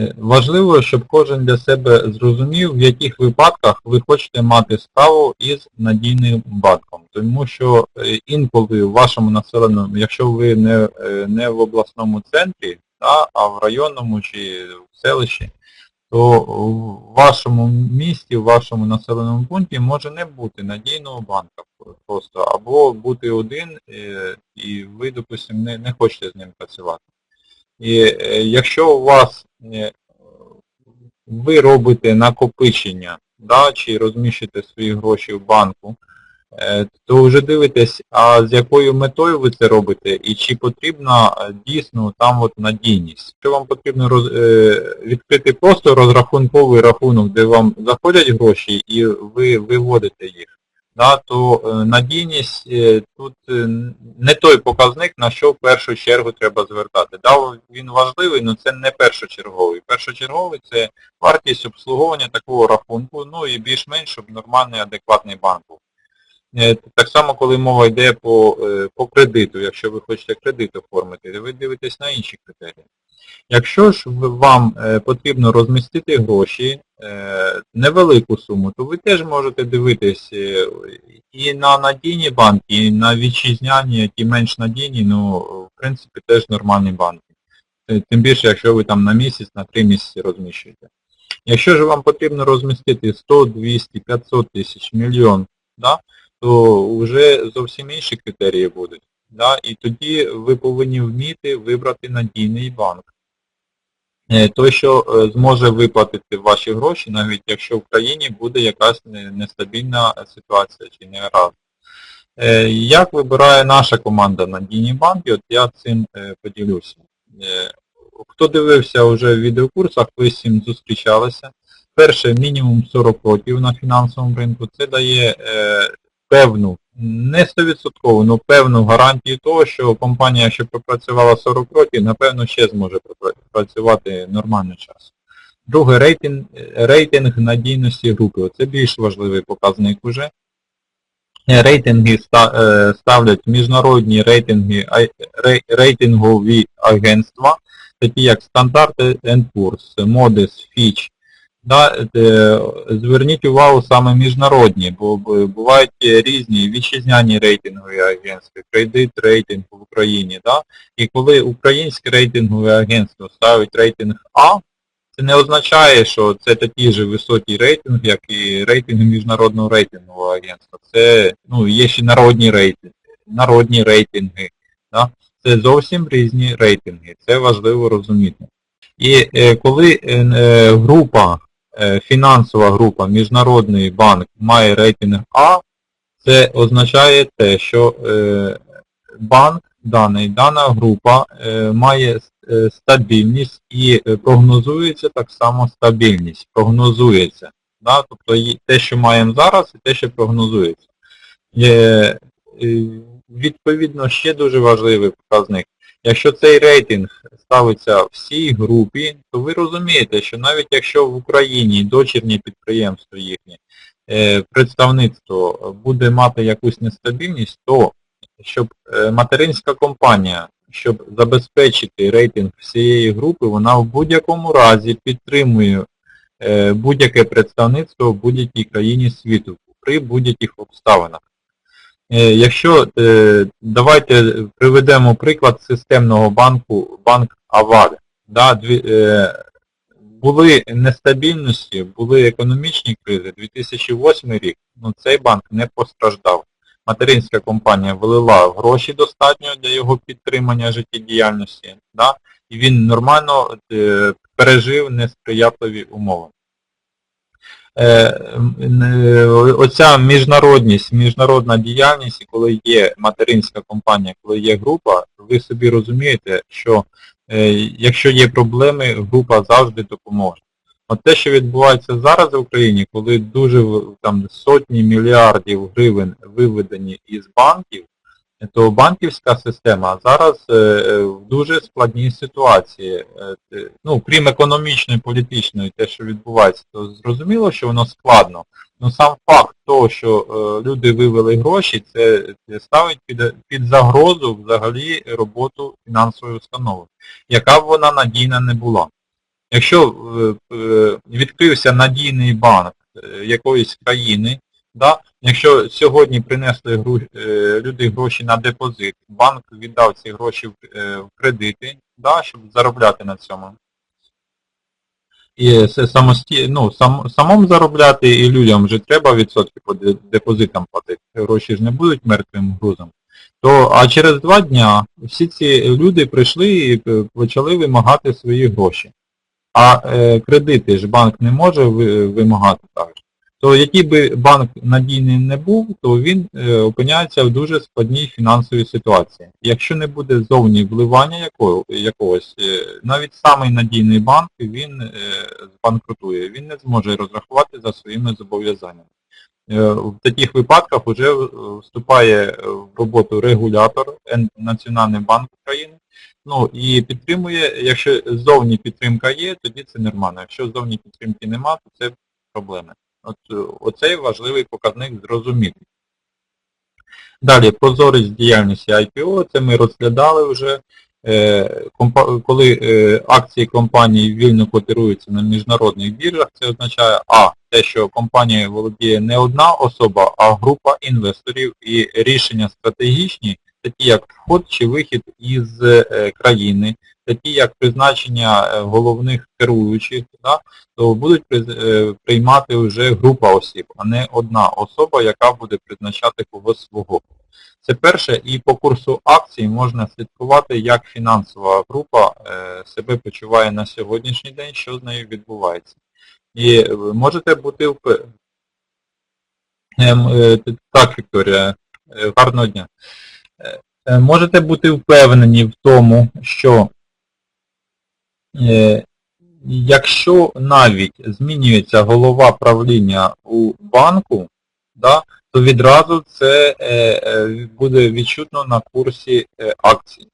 Е, Важливо, щоб кожен для себе зрозумів, в яких випадках ви хочете мати справу із надійним банком. Тому що е, інколи в вашому населеному, якщо ви не, е, не в обласному центрі, а в районному чи в селищі, то в вашому місті, в вашому населеному пункті може не бути надійного банка просто, або бути один, і ви, допустимо, не, не хочете з ним працювати. І якщо у вас ви робите накопичення, да, чи розміщуєте свої гроші в банку, е, то вже дивитесь, а з якою метою ви це робите, і чи потрібна е, дійсно там от надійність. Якщо вам потрібно роз, е, відкрити просто розрахунковий рахунок, де вам заходять гроші і ви виводите їх, да, то е, надійність е, тут е, не той показник, на що в першу чергу треба звертати. Да, він важливий, але це не першочерговий. Першочерговий це вартість обслуговування такого рахунку, ну і більш-менш, щоб нормальний, адекватний банк був. Так само, коли мова йде по, по кредиту, якщо ви хочете кредит оформити, ви дивитесь на інші критерії. Якщо ж вам е, потрібно розмістити гроші, е, невелику суму, то ви теж можете дивитись е, і на надійні банки, і на вітчизняні, які менш надійні, ну, в принципі, теж нормальні банки. Тим більше, якщо ви там на місяць, на три місяці розміщуєте. Якщо ж вам потрібно розмістити 100, 200, 500 тисяч, мільйон, да, то вже зовсім інші критерії будуть. Да, і тоді ви повинні вміти вибрати надійний банк. Е, Той, що е, зможе виплатити ваші гроші, навіть якщо в країні буде якась нестабільна ситуація чи негаразд. Е, Як вибирає наша команда надійні банки, от я цим поділюся. Хто дивився вже в відеокурсах, ви з цим зустрічалися. Перше, мінімум 40 років на фінансовому ринку. Це дає певну, не 100%, але певну гарантію того, що компанія, що пропрацювала 40 років, напевно, ще зможе пропрацювати нормальний час. Друге, рейтинг, рейтинг надійності групи. Це більш важливий показник уже. Рейтинги е, ставлять міжнародні рейтинги, рейтингові агентства, такі як Standard Poor's, Modis, Fitch. Да, е, зверніть увагу саме міжнародні, бо бувають різні вітчизняні рейтингові агентства, кредит рейтинг в Україні. Да? І коли українське рейтингове агентство ставить рейтинг А, це не означає, що це такий же високий рейтинг, як і рейтинг міжнародного рейтингового агентства. Це ну, є ще народні рейтинги, народні рейтинги. Да? Це зовсім різні рейтинги. Це важливо розуміти. І е, коли е, група, фінансова група, Міжнародний банк має рейтинг А, це означає те, що е, банк даний, дана група е, має е, стабільність і е, прогнозується так само стабільність. Прогнозується. Да? Тобто те, що маємо зараз, і те, що прогнозується. Е, відповідно, ще дуже важливий показник. Якщо цей рейтинг ставиться всій групі, то ви розумієте, що навіть якщо в Україні дочірнє підприємство їхнє, е, представництво буде мати якусь нестабільність, то щоб е, материнська компанія, щоб забезпечити рейтинг всієї групи, вона в будь-якому разі підтримує е, будь-яке представництво в будь-якій країні світу при будь-яких обставинах. Е, Якщо е, давайте приведемо приклад системного банку, банк Авари. Да, е, були нестабільності, були економічні кризи. 2008 рік, ну цей банк не постраждав. Материнська компанія вилила гроші достатньо для його підтримання життєдіяльності, да, і він нормально пережив несприятливі умови. Е, е, оця міжнародність, міжнародна діяльність, коли є материнська компанія, коли є група, ви собі розумієте, що е, якщо є проблеми, група завжди допоможе. От те, що відбувається зараз в Україні, коли дуже там сотні мільярдів гривень виведені із банків, то банківська система зараз е, е, в дуже складній ситуації. Е, Ну, крім економічної, політичної, те, що відбувається, то зрозуміло, що воно складно. Ну сам факт того, що люди вивели гроші, це ставить під, під загрозу взагалі роботу фінансової установи, яка б вона надійна не була. Якщо відкрився надійний банк якоїсь країни, да, якщо сьогодні принесли гру- е, люди гроші на депозит, банк віддав ці гроші в, е, в кредити, да, щоб заробляти на цьому. І самості... ну, сам... самому заробляти і людям вже треба відсотки по депозитам платити. Гроші ж не будуть мертвим грузом. То, а через два дня всі ці люди прийшли і почали вимагати свої гроші. А е, кредити ж банк не може вимагати так. То який би банк надійний не був, то він е, опиняється в дуже складній фінансовій ситуації. Якщо не буде зовні вливання якого, якогось, е, навіть самий надійний банк, він е, збанкрутує, він не зможе розрахувати за своїми зобов'язаннями. В таких випадках вже вступає в роботу регулятор Національний банк України, Ну і підтримує, якщо зовні підтримка є, тоді це нормально. Якщо зовні підтримки нема, то це проблеми. От е, оцей важливий показник зрозуміти. Далі, прозорість діяльності IPO, це ми розглядали вже. Е, Коли е, акції компанії вільно котируються на міжнародних біржах, це означає А, те, що компанія володіє не одна особа, а група інвесторів і рішення стратегічні, такі як вход чи вихід із країни, такі як призначення е, головних керуючих, да, то будуть е, приймати вже група осіб, а не одна особа, яка буде призначати когось свого. Це перше, і по курсу акцій можна слідкувати, як фінансова група е, себе почуває на сьогоднішній день, що з нею відбувається. І можете бути впевнені. Так, Вікторія, гарного дня. Можете бути впевнені в тому, що якщо навіть змінюється голова правління у банку, да, то відразу це е, е, буде відчутно на курсі е, акцій.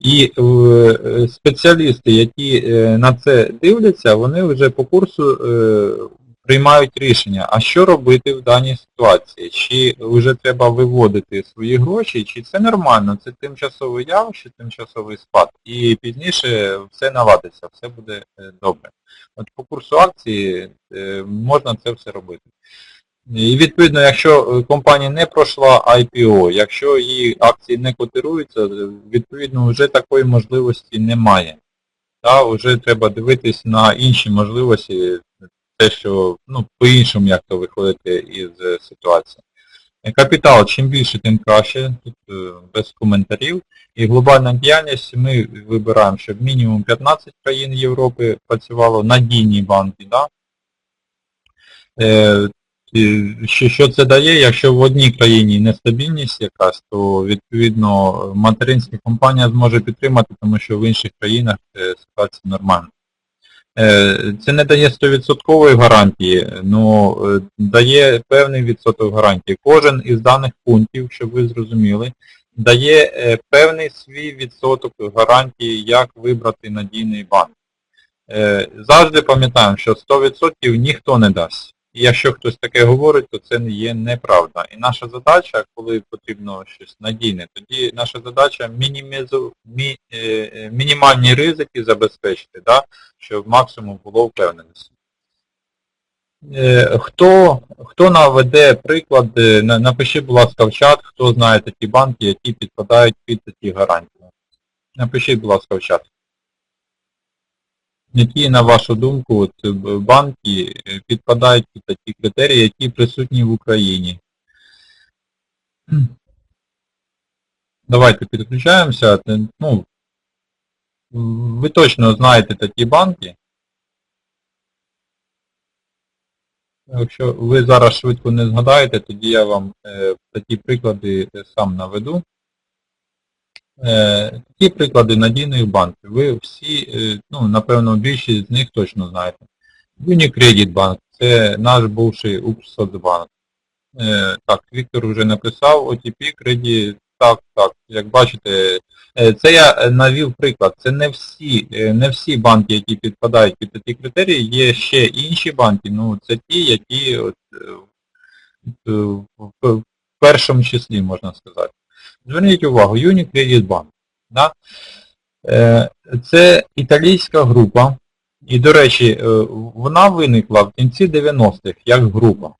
І е, спеціалісти, які е, на це дивляться, вони вже по курсу е, приймають рішення, а що робити в даній ситуації? Чи вже треба виводити свої гроші, чи це нормально, це тимчасове явище, тимчасовий спад, і пізніше все наладиться, все буде е, добре. От по курсу акції е, можна це все робити. І відповідно, якщо е, компанія не пройшла IPO, якщо її акції не котируються, відповідно вже такої можливості немає. Та, вже треба дивитись на інші можливості, те, що ну, по-іншому як то виходити із е, ситуації. Е, Капітал, чим більше, тим краще, тут е, без коментарів. І глобальна діяльність ми вибираємо, щоб мінімум 15 країн Європи працювало, надійні банки, да? Що, це дає? Якщо в одній країні нестабільність якась, то відповідно материнська компанія зможе підтримати, тому що в інших країнах ситуація нормальна. Е, Це не дає 100% гарантії, але дає певний відсоток гарантії. Кожен із даних пунктів, щоб ви зрозуміли, дає е, певний свій відсоток гарантії, як вибрати надійний банк. Е, Завжди пам'ятаємо, що 100% ніхто не дасть. І якщо хтось таке говорить, то це не є неправда. І наша задача, коли потрібно щось надійне, тоді наша задача мінімізу, мі, е, е, мінімальні ризики забезпечити, да, щоб максимум було впевненості. Е, Хто, хто наведе приклади, на- напиши, будь ласка, в чат, хто знає такі банки, які підпадають під такі гарантії. Напишіть, будь ласка, в чат. Які, на вашу думку, от, е, банки е, підпадають під такі критерії, які присутні в Україні? Давайте підключаємося. Ну, ви точно знаєте такі банки. Якщо ви зараз швидко не згадаєте, тоді я вам е, такі приклади е, сам наведу. Е, такі приклади надійних банків. Ви всі, е, ну, напевно, більшість з них точно знаєте. Unicredit Bank, це наш бувший Укрсоцбанк. Е, так, Віктор вже написав, OTP, кредит, так, так, як бачите, це я навів приклад. Це не всі, не всі банки, які підпадають під такі критерії, є ще інші банки, ну це ті, які от, в першому числі, можна сказати. Зверніть увагу, Unicredit. Да? Е, Це італійська група, І, до речі, е, вона виникла в кінці 90-х як група.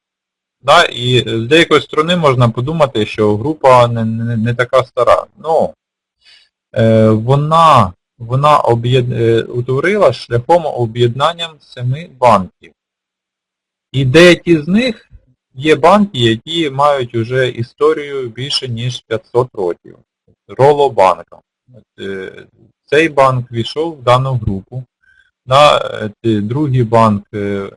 Да? І з деякої сторони можна подумати, що група не, не, не така стара. Ну, е, вона, вона утворила шляхом об'єднанням семи банків. І деякі з них є банки, які мають уже історію більше ніж 500 років. Ролобанка. От, е, Цей банк війшов в дану групу. Е, другий банк е,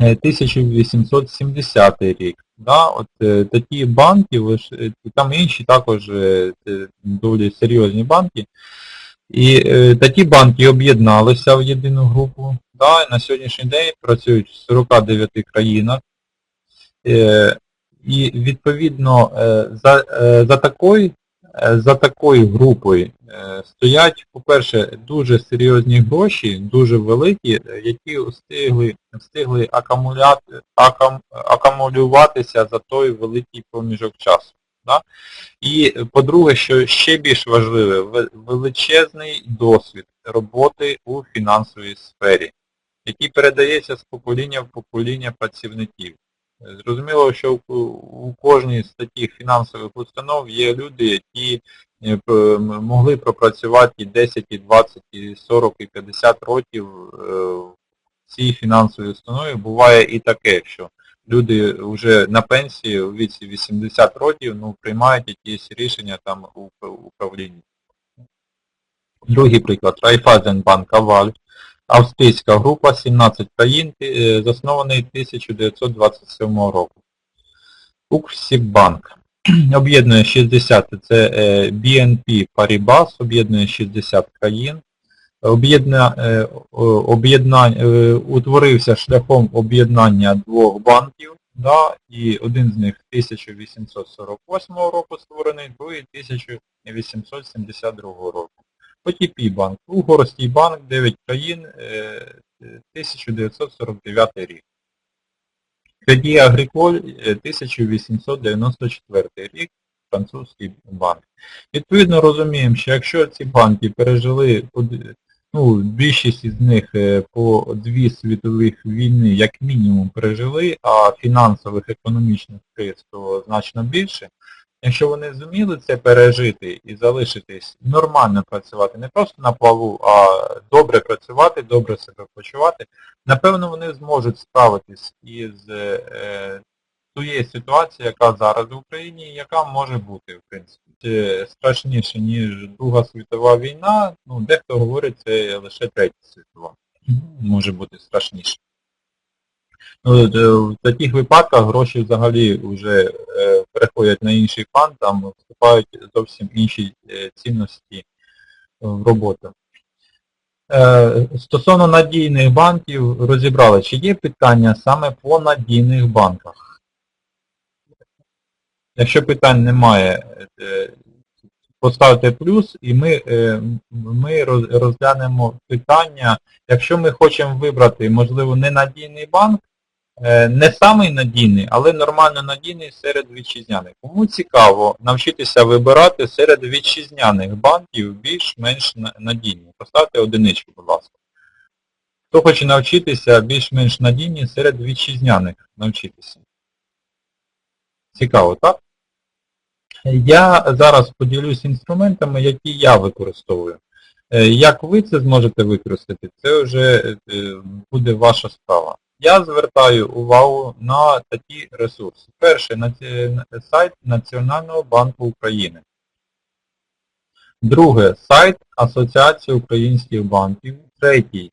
е, 1870 рік. Да, от такі банки, там інші також доволі серйозні банки. І такі банки об'єдналися в єдину групу. Да, на сьогоднішній день працюють в 49 країнах. Е, і відповідно е, за, е, за такою за такою групою стоять, по-перше, дуже серйозні гроші, дуже великі, які встигли, встигли акумуляти, акам, акумулюватися за той великий проміжок часу. Да? І, по-друге, що ще більш важливе, величезний досвід роботи у фінансовій сфері, який передається з покоління в покоління працівників. Зрозуміло, що у- кожній з таких фінансових установ є люди, які е, могли пропрацювати і 10, і 20, і 40, і 50 років е, в цій фінансовій установі. Буває і таке, що люди вже на пенсії у віці 80 років ну, приймають якісь рішення там у управлінні. Другий приклад. Райфайзенбанк Аваль. Австрійська група, 17 країн, е, заснований 1927 року. Укрсіббанк. Об'єднує 60, це е, BNP Paribas, об'єднує 60 країн. Е, е, утворився шляхом об'єднання двох банків, да, і один з них 1848 року створений, другий 1872 року. ОТП банк, Угорський банк, 9 країн, е, 1949 рік. Кредит Агриколь, е, 1894 рік, французький банк. Відповідно розуміємо, що якщо ці банки пережили, ну, більшість із них е, по дві світових війни як мінімум пережили, а фінансових економічних криз то значно більше, Якщо вони зуміли це пережити і залишитись нормально працювати, не просто на плаву, а добре працювати, добре себе почувати, напевно вони зможуть справитись із е, тією ситуацією, яка зараз в Україні, яка може бути, в принципі. Страшніше, ніж Друга світова війна, ну, дехто говорить, це лише Третя світова. Може бути страшніше. Ну, е, в таких випадках гроші взагалі вже е, переходять на інший фонд, там вступають зовсім інші е, цінності в роботу. Е, Стосовно надійних банків розібрали, чи є питання саме по надійних банках? Якщо питань немає, е, поставте плюс і ми, е, ми розглянемо питання, якщо ми хочемо вибрати, можливо, ненадійний банк, Е, не самий надійний, але нормально надійний серед вітчизняних. Кому цікаво навчитися вибирати серед вітчизняних банків більш-менш надійні. Поставте одиничку, будь ласка. Хто хоче навчитися більш-менш надійні серед вітчизняних навчитися. Цікаво, так? Я зараз поділюсь інструментами, які я використовую. Е, Як ви це зможете використати, це вже е, буде ваша справа. Я звертаю увагу на такі ресурси. Перший сайт Національного банку України. Друге сайт Асоціації українських банків. Третій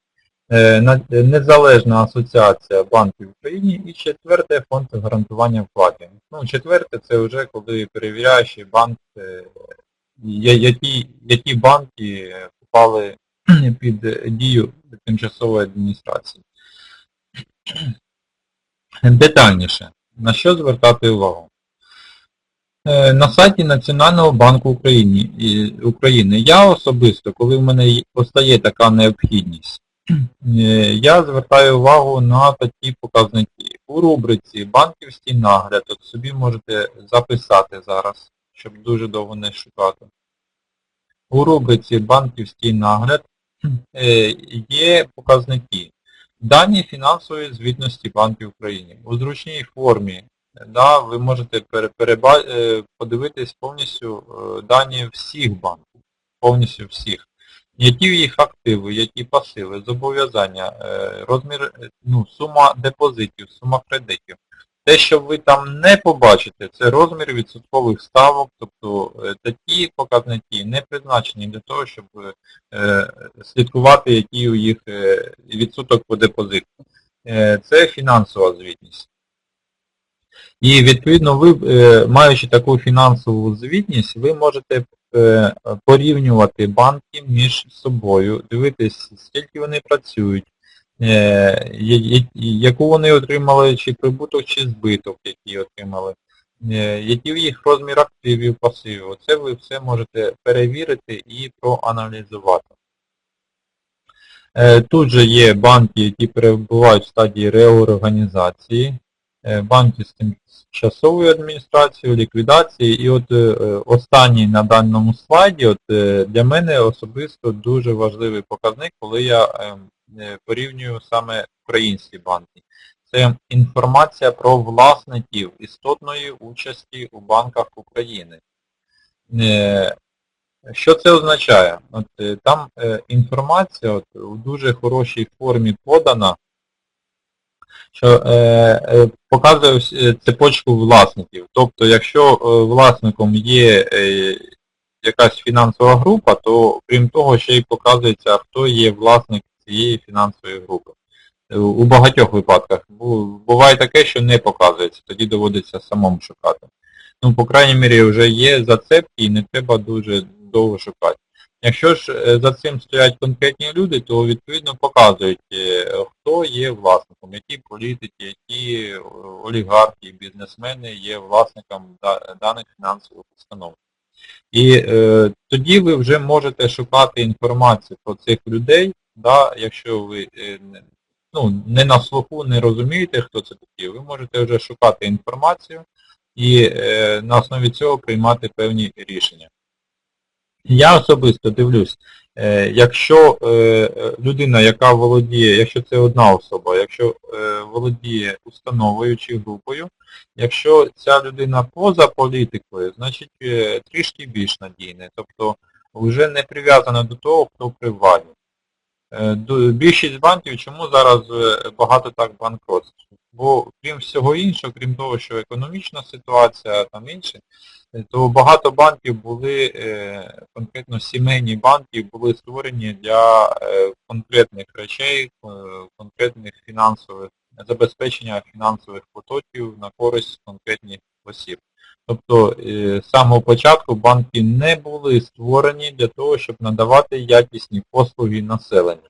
е, на- Незалежна асоціація банків в Україні. І четверте фонд гарантування вкладів. Ну, четверте це вже коли перевіряючий банк, е, які, які банки попали під дію тимчасової адміністрації. Детальніше. На що звертати увагу? Е, На сайті Національного банку України, України я особисто, коли в мене постає така необхідність, е, я звертаю увагу на такі показники. У рубриці банківський нагляд, от собі можете записати зараз, щоб дуже довго не шукати. У рубриці банківський нагляд е, є показники. Дані фінансової звітності Банків України. У зручній формі да, ви можете е, подивитись повністю е, дані всіх банків, повністю всіх. Які їх активи, які пасиви, зобов'язання, е, розмір, ну, сума депозитів, сума кредитів. Те, що ви там не побачите, це розмір відсоткових ставок, тобто е, такі показники не призначені для того, щоб е, слідкувати, який у їх е, відсоток по депозиту. Е, Це фінансова звітність. І відповідно ви, е, маючи таку фінансову звітність, ви можете е, порівнювати банки між собою, дивитись, скільки вони працюють, е, яку вони отримали, чи прибуток, чи збиток, який отримали, е, який в їх розмір активів, пасивів. Це ви все можете перевірити і проаналізувати. Е, Тут же є банки, які перебувають в стадії реорганізації, е, банки з тимчасовою адміністрацією, ліквідації. І от е, е, останній на даному слайді от, е, для мене особисто дуже важливий показник, коли я е, е, порівнюю саме українські банки. Це інформація про власників істотної участі у банках України. Е, що це означає? От, е, там е, інформація от, у дуже хорошій формі подана, що е, е, показує е, цепочку власників. Тобто, якщо е, власником є е, якась фінансова група, то крім того, ще й показується, хто є власник цієї фінансової групи. Е, У багатьох випадках. Буває таке, що не показується, тоді доводиться самому шукати. Ну, по крайній мірі, вже є зацепки і не треба дуже довго шукати. Якщо ж е, за цим стоять конкретні люди, то відповідно показують, е, хто є власником, які політики, які олігархи, бізнесмени є власником даних фінансових установ. І е, тоді ви вже можете шукати інформацію про цих людей, да, якщо ви е, ну, не на слуху не розумієте, хто це такі, ви можете вже шукати інформацію і е, на основі цього приймати певні рішення. Я особисто дивлюсь, якщо е, е, людина, яка володіє, якщо це одна особа, якщо е, володіє установою чи групою, якщо ця людина поза політикою, значить е, трішки більш надійне, тобто вже не прив'язана до того, хто при владі. Е, Більшість банків, чому зараз е, багато так банкротств? Бо крім всього іншого, крім того, що економічна ситуація, там інше, е, то багато банків були, е, конкретно сімейні банки, були створені для е, конкретних речей, е, конкретних фінансових, забезпечення фінансових потоків на користь конкретних осіб. Тобто е, з самого початку банки не були створені для того, щоб надавати якісні послуги населенню.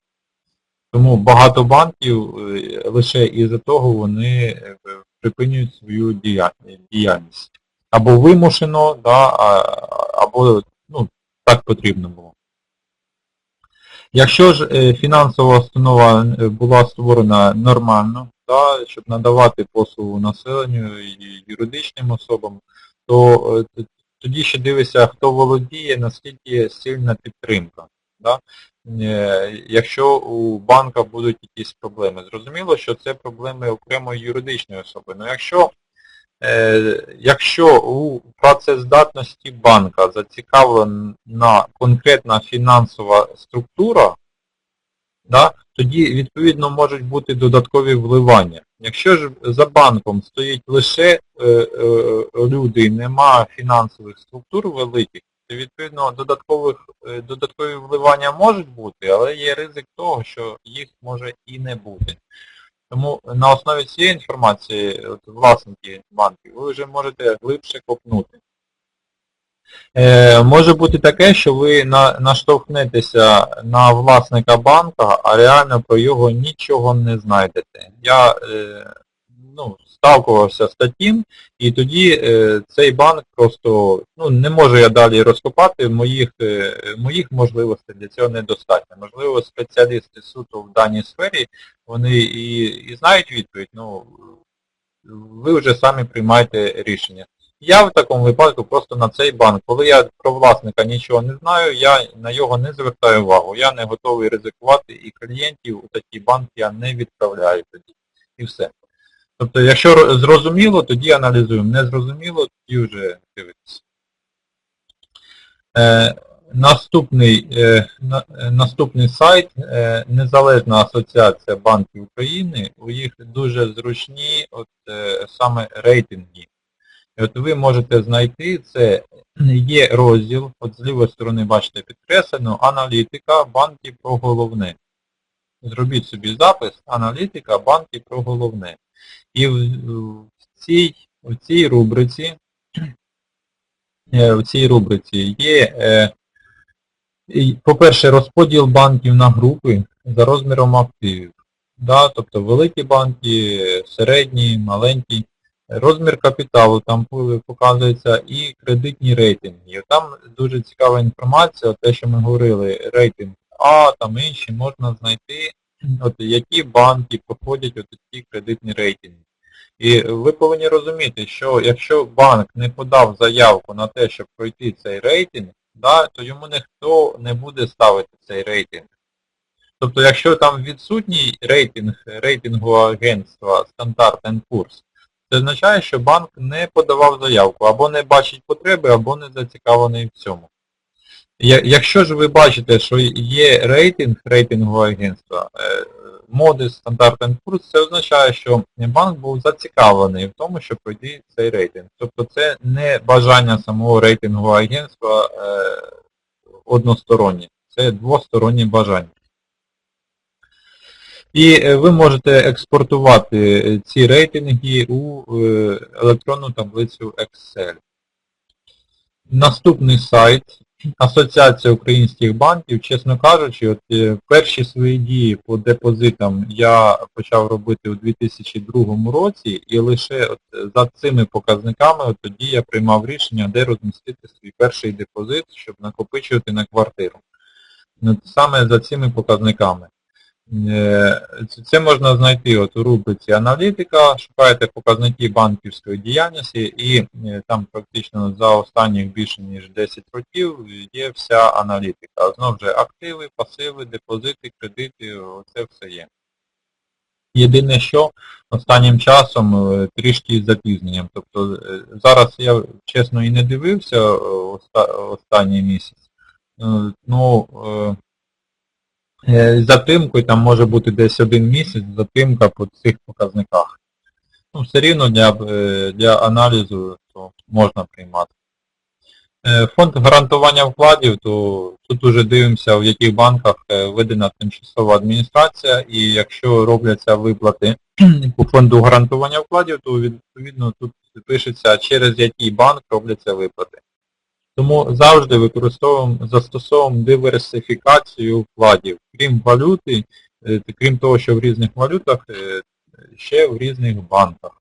Тому багато банків е, лише із-за того вони е, припинюють свою діяльність. Або вимушено, да, або ну, так потрібно було. Якщо ж е, фінансова установа е, була створена нормально, да, щоб надавати послугу населенню і юридичним особам, то е, тоді ще дивишся, хто володіє, наскільки сильна підтримка. Да? Якщо у банка будуть якісь проблеми. Зрозуміло, що це проблеми окремої юридичної особи. Ну якщо Якщо у працездатності банка зацікавлена конкретна фінансова структура, да, тоді відповідно можуть бути додаткові вливання. Якщо ж за банком стоїть лише е, е, люди нема фінансових структур великих, то відповідно додаткових, е, додаткові вливання можуть бути, але є ризик того, що їх може і не бути. Тому на основі цієї інформації, от, власники банків, ви вже можете глибше копнути. Е, може бути таке, що ви на, наштовхнетеся на власника банка, а реально про його нічого не знайдете. Я е, ну, сталкувався з таким, і тоді е, цей банк просто ну, не можу я далі розкопати, моїх, е, моїх можливостей для цього недостатньо. Можливо, спеціалісти суто в даній сфері, вони і, і знають відповідь, ну ви вже самі приймаєте рішення. Я в такому випадку просто на цей банк, коли я про власника нічого не знаю, я на його не звертаю увагу. Я не готовий ризикувати і клієнтів у такий банк я не відправляю тоді. І все. Тобто, якщо зрозуміло, тоді аналізуємо. Не зрозуміло, тоді вже дивитися. Е, наступний, е, е, наступний сайт Незалежна асоціація банків України. У їх дуже зручні от, саме рейтинги. От ви можете знайти, це є розділ, от з лівої сторони бачите підкреслено, аналітика, банки про головне. Зробіть собі запис, аналітика, банки про головне. І в, цій, в цій рубриці, е, в цій рубриці є, е, по-перше, розподіл банків на групи за розміром активів. Да, тобто великі банки, середні, маленькі. Розмір капіталу там показується і кредитні рейтинги. Там дуже цікава інформація, те, що ми говорили, рейтинг А, там інші, можна знайти, от, які банки проходять от ці кредитні рейтинги. І ви повинні розуміти, що якщо банк не подав заявку на те, щоб пройти цей рейтинг, да, то йому ніхто не буде ставити цей рейтинг. Тобто, якщо там відсутній рейтинг рейтингового агентства Standard Poor's, це означає, що банк не подавав заявку, або не бачить потреби, або не зацікавлений в цьому. Якщо ж ви бачите, що є рейтинг рейтингового агентства, е, Modis, Standard Poor's, це означає, що банк був зацікавлений в тому, щоб пройти цей рейтинг. Тобто це не бажання самого рейтингового агентства е, одностороннє, це двостороннє бажання. І е, ви можете експортувати ці рейтинги у електронну таблицю Excel. Наступний сайт Асоціація українських банків, чесно кажучи, от е, перші свої дії по депозитам я почав робити у 2002 році і лише от за цими показниками от тоді я приймав рішення, де розмістити свій перший депозит, щоб накопичувати на квартиру. Саме за цими показниками. Е, це- можна знайти от у рубриці аналітика, шукаєте показники банківської діяльності і е, там практично за останніх більше ніж 10 років є вся аналітика. Знову ж активи, пасиви, депозити, кредити, це все є. Єдине, що останнім часом е, трішки з запізненням. Тобто зараз я чесно і не дивився останній місяць. Ну, Затримкою там може бути десь один місяць затримка по цих показниках. Ну, все рівно для, е, для аналізу то можна приймати. Е, Фонд гарантування вкладів, то тут уже дивимося, в яких банках е, введена тимчасова адміністрація, і якщо робляться виплати по фонду гарантування вкладів, то відповідно тут пишеться, через який банк робляться виплати. Тому завжди використовуємо, застосовуємо диверсифікацію вкладів. Крім валюти, е, крім того, що в різних валютах, е, ще в різних банках.